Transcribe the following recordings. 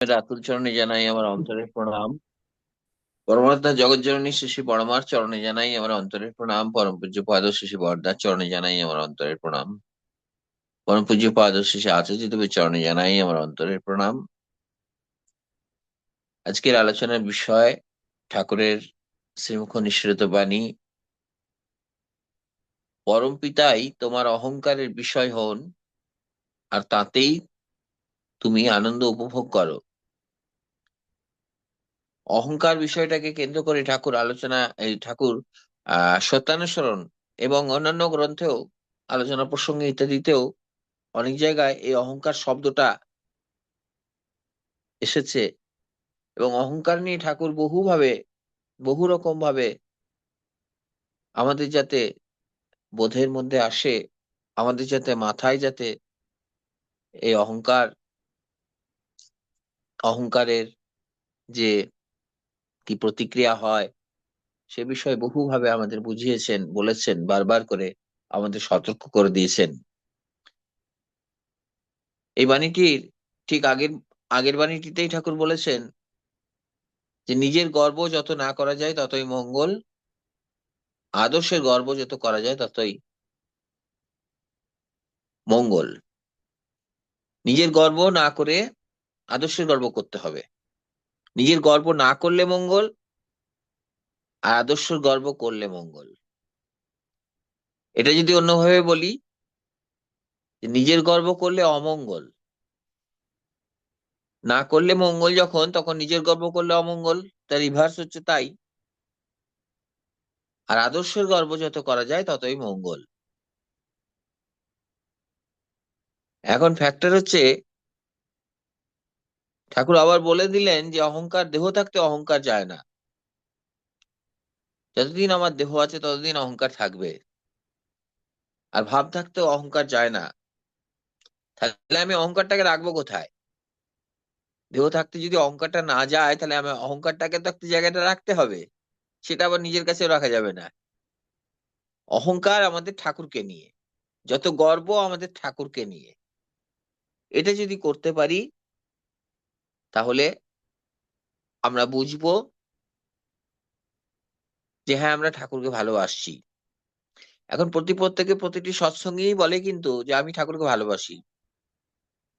রাতুল চরণে জানাই আমার অন্তরের প্রণাম। পরমাত্মা জগৎ জননী শিশি পরমার চরণে জানাই আমার অন্তরের প্রণাম। পরম পূজ্য পাদ শিশি বরদার চরণে জানাই আমার অন্তরের প্রণাম। পরম পূজ্য পাদ শিশি আচার্য দেবের চরণে জানাই আমার অন্তরের প্রণাম। আজকের আলোচনার বিষয় ঠাকুরের শ্রীমুখ নিঃসৃত বাণী, পরম পিতাই, তোমার অহংকারের বিষয় হন, আর তাতেই তুমি আনন্দ উপভোগ করো। অহংকার বিষয়টাকে কেন্দ্র করে ঠাকুর আলোচনা, এই ঠাকুর, আহ, সত্যানুসরণ এবং অন্যান্য গ্রন্থেও আলোচনা প্রসঙ্গে ইত্যাদিতেও অনেক জায়গায় এই অহংকার শব্দটা এসেছে এবং অহংকার নিয়ে ঠাকুর বহুভাবে বহু রকম ভাবে আমাদের যাতে বোধের মধ্যে আসে, আমাদের যাতে মাথায় যাতে এই অহংকার, অহংকারের যে কি প্রতিক্রিয়া হয়, সে বিষয়ে বহুভাবে আমাদের বুঝিয়েছেন, বলেছেন, বারবার করে আমাদের সতর্ক করে দিয়েছেন। এই বাণীটির ঠিক আগের আগের বাণীটিতেই ঠাকুর বলেছেন যে, নিজের গর্ব যত না করা যায় ততই মঙ্গল, আদর্শের গর্ব যত করা যায় ততই মঙ্গল। নিজের গর্ব না করে আদর্শের গর্ব করতে হবে। নিজের গর্ব না করলে মঙ্গল আর আদর্শের গর্ব করলে মঙ্গল। এটা যদি অন্যভাবে বলি নিজের গর্ব করলে অমঙ্গল, না করলে মঙ্গল যখন, তখন নিজের গর্ব করলে অমঙ্গল, তার রিভার্স হচ্ছে তাই। আর আদর্শের গর্ব যত করা যায়, ততই মঙ্গল। এখন ফ্যাক্টর হচ্ছে ঠাকুর আবার বলে দিলেন যে অহংকার, দেহ থাকতে অহংকার যায় না। যতদিন আমার দেহ আছে, ততদিন অহংকার থাকবে। আর ভাব থাকতে অহংকার যায় না। তাহলে আমি অহংকারটাকে রাখব কোথায়? দেহ থাকতে যদি অহংকারটা না যায়, তাহলে আমি অহংকারটাকে তো একটা জায়গাটা রাখতে হবে। সেটা আবার নিজের কাছেও রাখা যাবে না। অহংকার আমাদের ঠাকুরকে নিয়ে। যত গর্ব আমাদের ঠাকুরকে নিয়ে। এটা যদি করতে পারি তাহলে আমরা বুঝব যে হ্যাঁ আমরা ঠাকুরকে ভালোবাসছি এখন প্রতি প্রত্যেকে প্রতিটি সৎসঙ্গেই বলে কিন্তু যে, আমি ঠাকুরকে ভালোবাসি।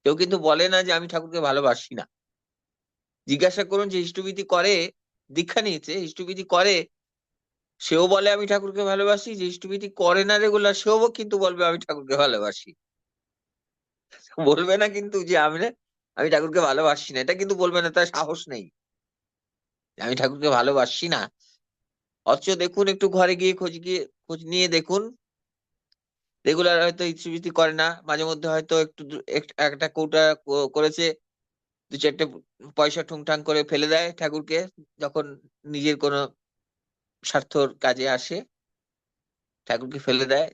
কেউ কিন্তু বলে না যে, আমি ঠাকুরকে ভালোবাসি না। জিজ্ঞাসা করুন যে হিষ্টবিধি করে? দীক্ষা নিয়েছে হিষ্টবিধি করে? সেও বলে, আমি ঠাকুরকে ভালোবাসি। যে হিষ্টবিধি করে না রেগুলার সেও কিন্তু বলবে, আমি ঠাকুরকে ভালোবাসি। বলবে না কিন্তু যে, আমি আমি ঠাকুরকে ভালোবাসি না। এটা কিন্তু বলবে না, তার সাহস নেই। আমি ঠাকুরকে ভালোবাসি না। অথচ দেখুন, একটু ঘরে গিয়ে খোঁজ গিয়ে, খোঁজ নিয়ে দেখুন। রেগুলার হয়তো ইচ্ছুবৃত্তি করে না। মাঝে মধ্যে হয়তো একটু একটা কৌটা করেছে, দু চারটে পয়সা ঠুংঠাং করে ফেলে দেয় ঠাকুরকে, যখন নিজের কোনো স্বার্থর কাজে আসে, ঠাকুরকে ফেলে দেয়।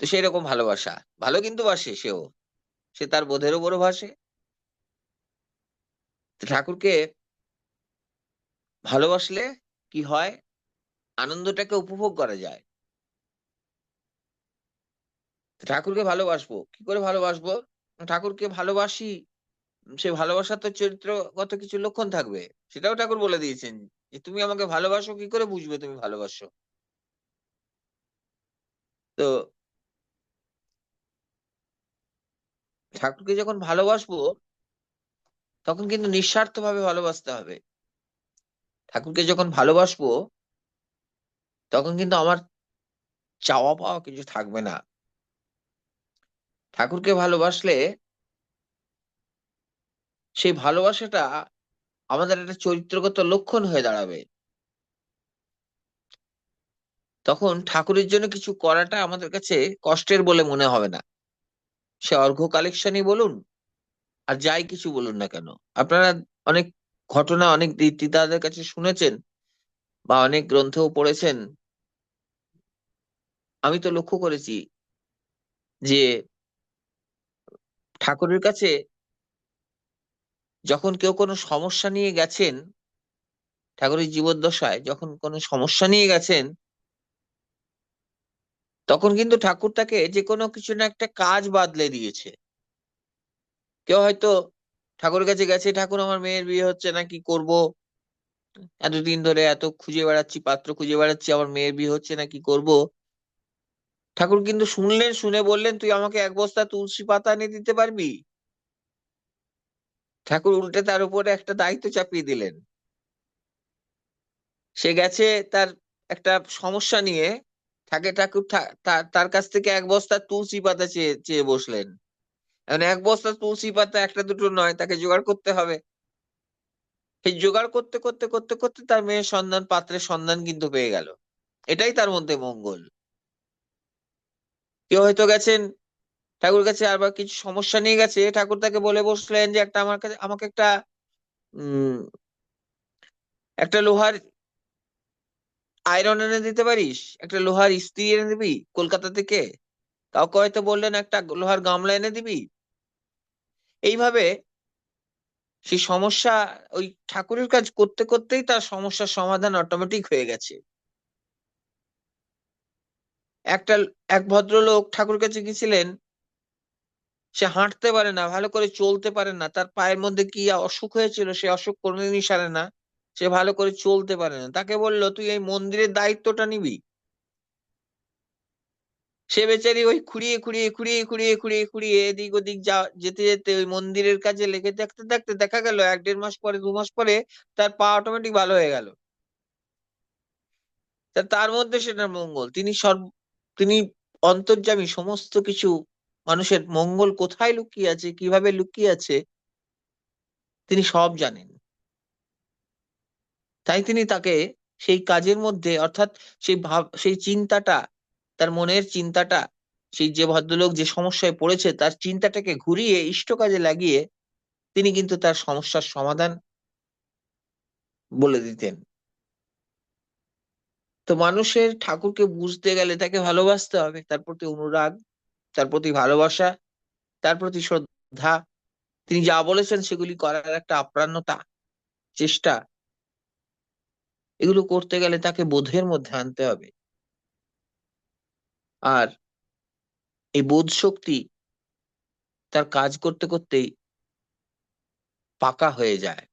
তো সেই রকম ভালোবাসা। ভালো কিন্তু বাসে সেও। সে তার বোধেরও বড় ভাসে। ঠাকুরকে ভালোবাসলে কি হয়? আনন্দটাকে উপভোগ করা যায়। ঠাকুরকে ভালোবাসবো। কি করে ভালোবাসবো? ঠাকুরকে ভালোবাসি। সে ভালোবাসার তো চরিত্রগত কিছু লক্ষণ থাকবে। সেটাও ঠাকুর বলে দিয়েছেন যে, তুমি আমাকে ভালোবাসো, কি করে বুঝবে তুমি ভালোবাসো? তো ঠাকুরকে যখন ভালোবাসবো, তখন কিন্তু নিঃস্বার্থ ভাবে ভালোবাসতে হবে। ঠাকুরকে যখন ভালোবাসবো, তখন কিন্তু আমার চাওয়া পাওয়া কিছু থাকবে না। ঠাকুরকে ভালোবাসলে সেই ভালোবাসাটা আমাদের একটা চরিত্রগত লক্ষণ হয়ে দাঁড়াবে। তখন ঠাকুরের জন্য কিছু করাটা আমাদের কাছে কষ্টের বলে মনে হবে না। সে অর্ঘ কালেকশনই বলুন, আর যাই কিছু বলুন না কেন। আপনারা অনেক ঘটনা, অনেক দিদাদের কাছে শুনেছেন বা অনেক গ্রন্থেও পড়েছেন। আমি তো লক্ষ্য করেছি যে ঠাকুরের কাছে যখন কেউ কোনো সমস্যা নিয়ে গেছেন, ঠাকুরের জীবদ্দশায় যখন কোনো সমস্যা নিয়ে গেছেন তখন কিন্তু ঠাকুর তাকে যে কোনো কিছু না একটা কাজ বাদলে দিয়েছে। কেউ হয়তো ঠাকুরের কাছে গেছে, ঠাকুর, আমার মেয়ের বিয়ে হচ্ছে না, কি করব? এতদিন ধরে এত খুঁজে বেড়াচ্ছি, পাত্র খুঁজে বেড়াচ্ছি, আমার মেয়ের বিয়ে হচ্ছে না, কি করব? ঠাকুর কিন্তু শুনলেন, শুনে বললেন, তুই আমাকে এক বস্তা তুলসী পাতা এনে দিতে পারবি? ঠাকুর উল্টে তার উপরে একটা দায়িত্ব চাপিয়ে দিলেন। সে গেছে তার একটা সমস্যা নিয়ে থাকে ঠাকুর তার কাছ থেকে এক বস্তা তুলসী পাতা চেয়ে চেয়ে বসলেন। এখন এক বস্তা তুলসী পাতা একটা দুটো নয়, তাকে জোগাড় করতে হবে। সেই জোগাড় করতে করতে করতে করতে তার মেয়ের সন্ধান, পাত্রের সন্ধান কিন্তু পেয়ে গেল। এটাই তার মধ্যে মঙ্গল। কেউ হয়তো গেছেন, ঠাকুর কাছে আবার কিছু সমস্যা নিয়ে গেছে, ঠাকুর তাকে বলে বসলেন যে একটা আমার কাছে, আমাকে একটা, উম, একটা লোহার আয়রন এনে দিতে পারিস? একটা লোহার ইস্ত্রি এনে দিবি কলকাতা থেকে? কাউকে হয়তো বললেন, একটা লোহার গামলা এনে দিবি? এইভাবে সেই সমস্যা, ওই ঠাকুরের কাজ করতে করতেই তার সমস্যার সমাধান অটোমেটিক হয়ে গেছে। একটা, এক ভদ্রলোক ঠাকুর কাছে গেছিলেন সে হাঁটতে পারে না, ভালো করে চলতে পারে না, তার পায়ের মধ্যে কি অসুখ হয়েছিল, সে অসুখ কোনোদিনই সারে না। সে ভালো করে চলতে পারে না। তাকে বলল, তুই এই মন্দিরের দায়িত্বটা নিবি? সে বেচারি ওই খুঁড়িয়ে খুঁড়িয়ে খুঁড়িয়ে খুঁড়িয়ে খুঁড়িয়ে খুঁড়িয়ে এদিক ওদিক যা, যেতে যেতে ওই মন্দিরের কাছে লেগে দেখতে দেখতে দেখা গেল, এক দেড় মাস পরে, দু মাস পরে তার পা অটোমেটিক ভালো হয়ে গেল। তার মধ্যে সেটার মঙ্গল। তিনি সর্ব, তিনি অন্তর্যামী, সমস্ত কিছু মানুষের মঙ্গল কোথায় লুকিয়ে আছে, কীভাবে লুকিয়ে আছে, তিনি সব জানেন। তাই তিনি তাকে সেই কাজের মধ্যে, অর্থাৎ সেই ভাব, সেই চিন্তাটা, তার মনের চিন্তাটা, সেই যে ভদ্রলোক যে সমস্যায় পড়েছে, তার চিন্তাটাকে ঘুরিয়ে ইষ্ট কাজে লাগিয়ে তিনি কিন্তু তার সমস্যার সমাধান বলে দিতেন। তো মানুষের ঠাকুরকে বুঝতে গেলে তাকে ভালোবাসতে হবে। তার প্রতি অনুরাগ, তার প্রতি ভালোবাসা, তার প্রতি শ্রদ্ধা। তিনি যা বলেছেন সেগুলি করার একটা আপ্রাণ্যতা চেষ্টা। এগুলো করতে গেলে তাকে বোধের মধ্যে আনতে হবে। আর এই বোধ শক্তি তার কাজ করতে করতেই পাকা হয়ে যায়।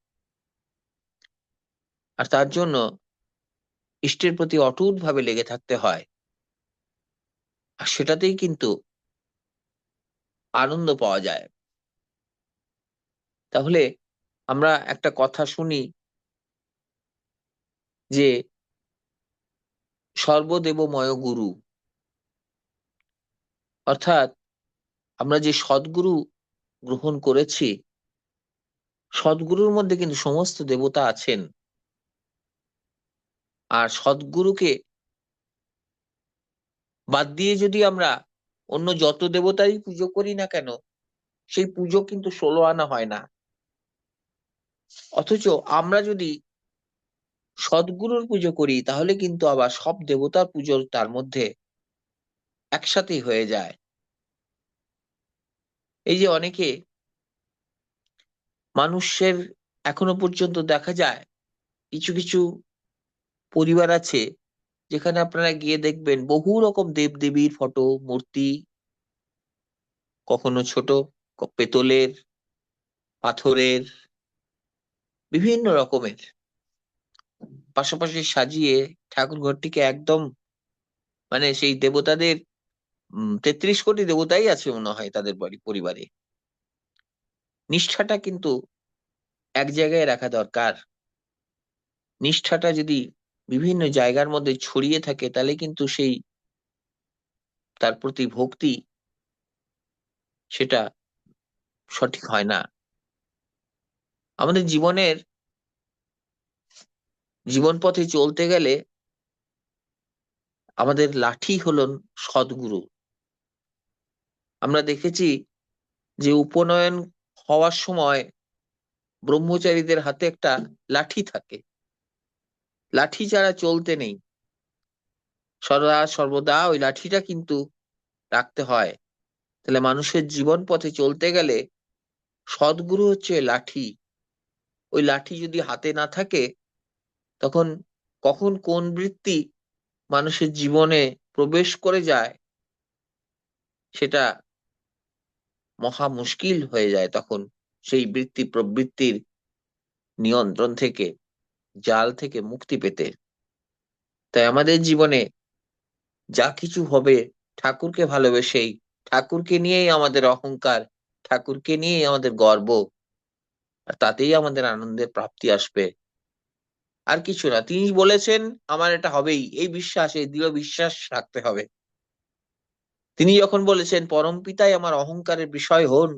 আর তার জন্য ইষ্টের প্রতি অটুট ভাবে লেগে থাকতে হয়। আর সেটাতেই কিন্তু আনন্দ পাওয়া যায়। তাহলে আমরা একটা কথা শুনি যে সর্বদেবময় গুরু। অর্থাৎ আমরা যে সদ্গুরু গ্রহণ করেছি, সদ্গুরুর মধ্যে কিন্তু সমস্ত দেবতা আছেন। আর সদ্গুরুকে বাদ দিয়ে যদি আমরা অন্য যত দেবতারই পুজো করি না কেন, সেই পুজো কিন্তু ষোলো আনা হয় না। অথচ আমরা যদি সদ্গুরুর পুজো করি, তাহলে কিন্তু আবার সব দেবতার পুজো তার মধ্যে একসাথেই হয়ে যায়। এই যে অনেকে মানুষের এখনও পর্যন্ত দেখা যায়, কিছু কিছু পরিবার আছে, যেখানে আপনারা গিয়ে দেখবেন বহু রকম দেব দেবীর ফটো, মূর্তি, কখনো ছোট পেতলের, পাথরের, বিভিন্ন রকমের। পাশাপাশি সাজিয়ে ঠাকুর ঘরটিকে একদম মানে সেই দেবতাদের তেত্রিশ কোটি দেবতাই আছে মনে হয় তাদের বাড়ি, পরিবারে। নিষ্ঠাটা কিন্তু এক জায়গায় রাখা দরকার। নিষ্ঠাটা যদি বিভিন্ন জায়গার মধ্যে ছড়িয়ে থাকে, তাহলে কিন্তু সেই তার প্রতি ভক্তি সেটা সঠিক হয় না। আমাদের জীবনের জীবন পথে চলতে গেলে আমাদের লাঠি হলেন সদ্গুরু। আমরা দেখেছি যে উপনয়ন হওয়ার সময় ব্রহ্মচারীদের হাতে একটা লাঠি থাকে। লাঠি ছাড়া চলতে নেই। সদা সর্বদা ওই লাঠিটা কিন্তু রাখতে হয়। তাহলে মানুষের জীবন পথে চলতে গেলে সদ্গুরু হচ্ছে লাঠি। ওই লাঠি যদি হাতে না থাকে তখন কখন কোন বৃত্তি মানুষের জীবনে প্রবেশ করে যায় সেটা মহা মুশকিল হয়ে যায় তখন সেই বৃত্তি প্রবৃত্তির নিয়ন্ত্রণ থেকে, জাল থেকে মুক্তি পেতে। তাই আমাদের জীবনে যা কিছু হবে ঠাকুরকে ভালোবেসেই, ঠাকুরকে নিয়েই আমাদের অহংকার, ঠাকুরকে নিয়েই আমাদের গর্ব, আর তাতেই আমাদের আনন্দের প্রাপ্তি আসবে। আর কিছু না। তিনি বলেছেন, আমার এটা হবেই। এই বিশ্বাস, এই দৃঢ় বিশ্বাস রাখতে হবে। তিনি যখন বলেছেন, পরম পিতাই আমার অহংকারের বিষয় হন,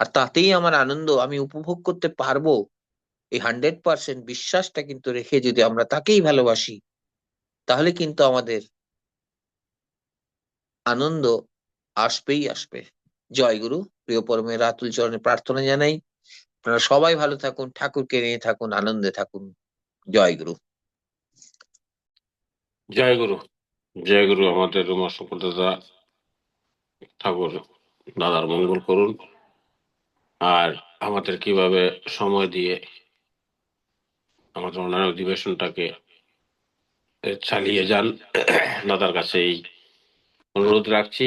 আর তাতেই আমার আনন্দ, আমি উপভোগ করতে পারব, এই হান্ড্রেড পার্সেন্ট বিশ্বাসটা কিন্তু রেখে যদি আমরা তাকেই ভালোবাসি, তাহলে কিন্তু আমাদের আনন্দ আসবেই আসবে। জয় গুরু। প্রিয় পরমের রাতুল চরণে প্রার্থনা জানাই। আপনারা সবাই ভালো থাকুন, ঠাকুরকে নিয়ে থাকুন, আনন্দে থাকুন। জয় গুরু। জয় গুরু। জয় গুরু আমাদের শঙ্কর দাদা, ঠাকুর দাদার মঙ্গল করুন। আর আমাদের কীভাবে সময় দিয়ে আমাদের অন্যান্য অধিবেশনটাকে চালিয়ে যান, দাদার কাছে এই অনুরোধ রাখছি।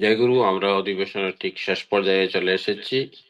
জয় গুরু, আমরা অধিবেশনের ঠিক শেষ পর্যায়ে চলে এসেছি।